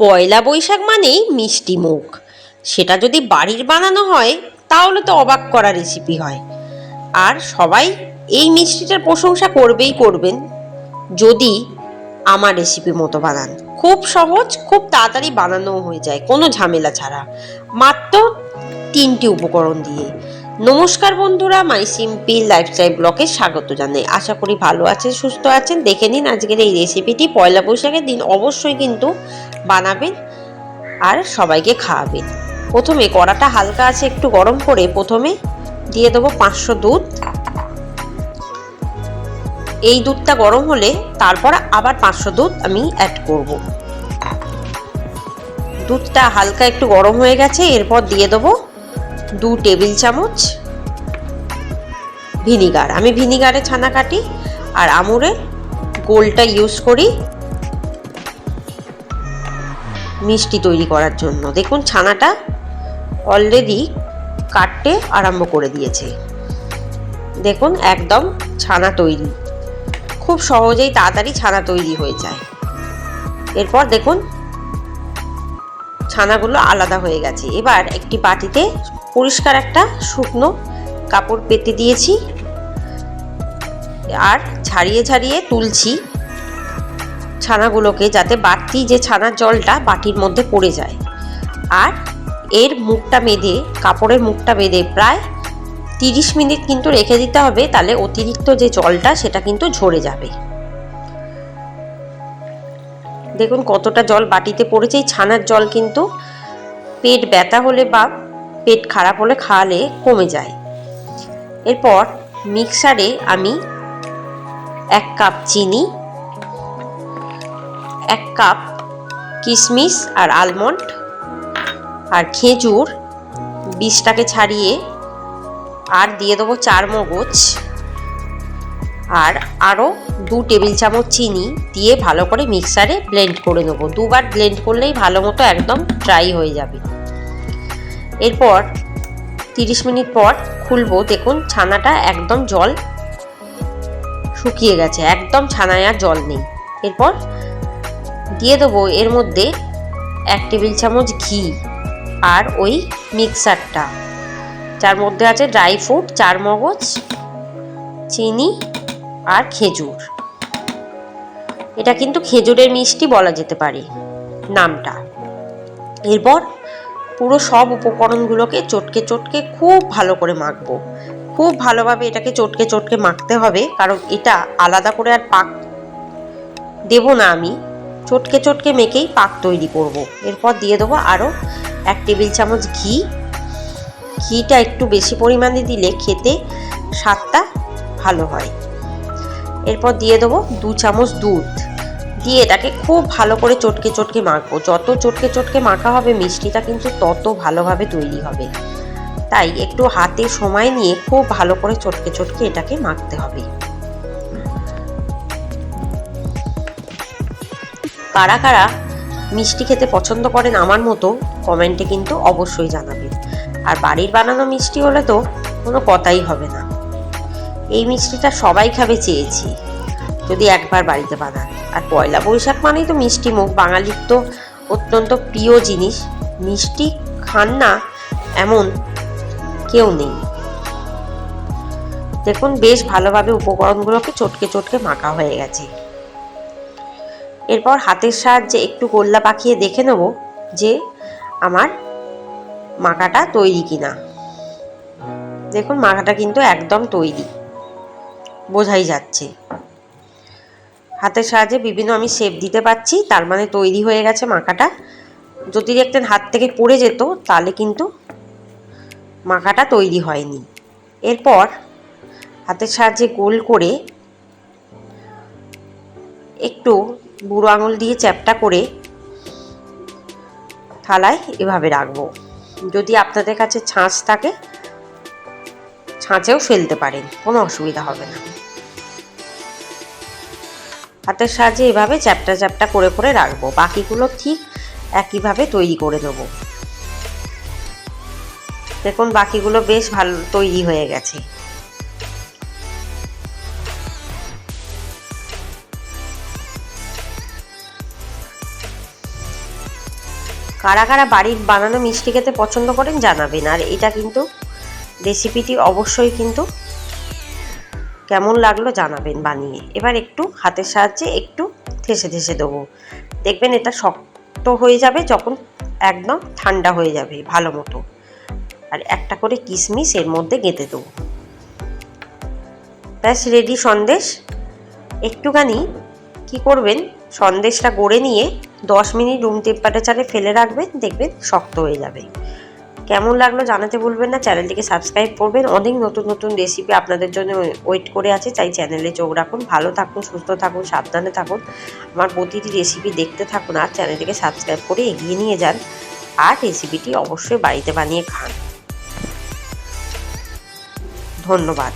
পয়লা বৈশাখ মানেই মিষ্টি মুখ। সেটা যদি বাড়ির বানানো হয়, তাহলে তো অবাক করা রেসিপি হয়। আর সবাই এই মিষ্টিটার প্রশংসা করবেই করবেন। যদি আমার রেসিপি মতো বানান। খুব সহজ, খুব তাড়াতাড়ি বানানোও হয়ে যায়, কোনো ঝামেলা ছাড়া। মাত্র তিনটি উপকরণ দিয়ে। নমস্কার বন্ধুরা, মাই সিম্পল লাইফস্টাইল ব্লকে স্বাগত জানাই। আশা করি ভালো আছেন, সুস্থ আছেন। দেখে নিন আজকের এই রেসিপিটি পয়লা বৈশাখের দিন অবশ্যই কিন্তু বানাবেন আর সবাইকে খাওয়াবেন। প্রথমে কড়াটা হালকা আছে একটু গরম করে প্রথমে দিয়ে দেবো পাঁচশো দুধ। এই দুধটা গরম হলে তারপর আবার পাঁচশো দুধ আমি অ্যাড করব। দুধটা হালকা একটু গরম হয়ে গেছে, এরপর দিয়ে দেবো দু টেবিল চামচ ভিনিগার। আমি ভিনিগারে ছানা কাটি আর আমুরের গোলটা ইউজ করি মিষ্টি তৈরি করার জন্য। দেখুন, ছানাটা অলরেডি কাটতে আরম্ভ করে দিয়েছে। দেখুন, একদম ছানা তৈরি। খুব সহজেই তাড়াতাড়ি ছানা তৈরি হয়ে যায়। এরপর দেখুন ছানাগুলো আলাদা হয়ে গেছে। এবার একটি বাটিতে পরিষ্কার একটা শুকনো কাপড় পেতে দিয়েছি আর ছাড়িয়ে ছাড়িয়ে তুলছি ছানাগুলোকে যাতে বাড়তি যে ছানার জলটা বাটির মধ্যে পড়ে যায়। আর এর মুখটা বেঁধে, কাপড়ের মুখটা বেঁধে প্রায় তিরিশ মিনিট কিন্তু রেখে দিতে হবে, তাহলে অতিরিক্ত যে জলটা সেটা কিন্তু ঝরে যাবে। দেখুন কতটা জল বাটিতে পড়েছে, এই ছানার জল কিন্তু পেট ব্যথা হলে বা পেট খারাপ হলে খাওয়ালে কমে যায়। এরপর মিক্সারে আমি এক কাপ চিনি, এক কাপ কিশমিশ আর আলমন্ড আর খেজুর বীজটাকে ছাড়িয়ে আর দিয়ে দেবো চার মগজ আর আরও দু টেবিল চামচ চিনি দিয়ে ভালো করে মিক্সারে ব্লেন্ড করে নেব। দুবার ব্লেন্ড করলেই ভালো মতো একদম ড্রাই হয়ে যাবে। এরপর তিরিশ মিনিট পর খুলবো। দেখুন, ছানাটা একদম জল শুকিয়ে গেছে, একদম ছানায় আর জল নেই। এরপর দিয়ে দেবো এর মধ্যে এক টেবিল চামচ ঘি আর ওই মিক্সারটা। যার মধ্যে আছে ড্রাই ফ্রুট চার মগজ চিনি আর খেজুর। এটা কিন্তু খেজুরের মিষ্টি বলা যেতে পারে, নামটা। এরপর পুরো সব উপকরণগুলোকে চটকে চটকে খুব ভালো করে মাখবো। খুব ভালোভাবে এটাকে চটকে চটকে মাখতে হবে, কারণ এটা আলাদা করে আর পাক দেব না আমি। চটকে চটকে মেখেই পাক তৈরি করব। এরপর দিয়ে দেবো আরও এক টেবিল চামচ ঘি। ঘিটা একটু বেশি পরিমাণে দিলে খেতে স্বাদটা ভালো হয়। এরপর দিয়ে দেবো দু চামচ দুধ। দিয়ে এটাকে খুব ভালো করে চটকে চটকে মাখবো। যত চটকে চটকে মাখা হবে, মিষ্টিটা কিন্তু তত ভালোভাবে তৈরি হবে। তাই একটু হাতে সময় নিয়ে খুব ভালো করে চটকে চটকে এটাকে মাখতে হবে। কারা কারা মিষ্টি খেতে পছন্দ করেন আমার মতো, কমেন্টে কিন্তু অবশ্যই জানাবেন। আর বাড়ির বানানো মিষ্টি হলে তো কোনো কথাই হবে না। এই মিষ্টিটা সবাই খাবে চেয়েছি। যদি একবার বাড়িতে বানান। আর পয়লা বৈশাখ মানেই তো মিষ্টি মুখ। বাঙালির তো অত্যন্ত প্রিয় জিনিস। মিষ্টি খান না এমন কেউ নেই। দেখুন, বেশ ভালোভাবে উপকরণগুলোকে চটকে চটকে মাখা হয়ে গেছে। এরপর হাতের সাহায্যে একটু গোল্লা পাকিয়ে দেখে নেব যে আমার মাখাটা তৈরি কিনা। দেখুন, মাখাটা কিন্তু একদম তৈরি। বোঝাই যাচ্ছে। হাতের সাহায্যে বিভিন্ন আমি শেপ দিতে পারছি, তার মানে তৈরি হয়ে গেছে মাখাটা। যদি দেখতেন হাত থেকে পড়ে যেত, তাহলে কিন্তু মাখাটা তৈরি হয়নি। এরপর হাতের সাহায্যে গোল করে একটু বুড়ো আঙুল দিয়ে চ্যাপটা করে থালায় এভাবে রাখব। যদি আপনাদের কাছে ছাঁচ থাকে, ছাঁচেও ফেলতে পারেন, কোনো অসুবিধা হবে না। হাতের সাহায্যে এভাবে চ্যাপটা চ্যাপটা করে করে রাখব। বাকিগুলো ঠিক একইভাবে তৈরি করে নেব। দেখুন, বাকিগুলো বেশ ভালো তৈরি হয়ে গেছে। কারা কারা বাড়ির বানানো মিষ্টি খেতে পছন্দ করেন জানাবেন। আর এটা কিন্তু রেসিপিটি অবশ্যই কিন্তু কেমন লাগল জানাবেন বানিয়ে। এবার একটু হাতের সাহায্যে একটু থেসে থেসে দেবো। দেখবেন এটা শক্ত হয়ে যাবে, যখন একদম ঠান্ডা হয়ে যাবে ভালো মতো। আর একটা করে কিশমিশ এর মধ্যে গেঁথে দেবো। ব্যাস রেডি সন্দেশ। একটুখানি কি করবেন, সন্দেশটা গড়ে নিয়ে দশ মিনিট রুম টেম্পারেচারে ফেলে রাখবেন, দেখবেন শক্ত হয়ে যাবে। কেমন লাগল জানাতে ভুলবেন না। চ্যানেলটিকে সাবস্ক্রাইব করবেন। অনেক নতুন নতুন রেসিপি আপনাদের জন্য ওয়েট করে আছে। তাই চ্যানেলে চোখ রাখুন। ভালো থাকুন, সুস্থ থাকুন, সাবধানে থাকুন। আমার প্রতিটি রেসিপি দেখতে থাকুন আর চ্যানেলটিকে সাবস্ক্রাইব করে এগিয়ে নিয়ে যান। আর রেসিপিটি অবশ্যই বাড়িতে বানিয়ে খান। ধন্যবাদ।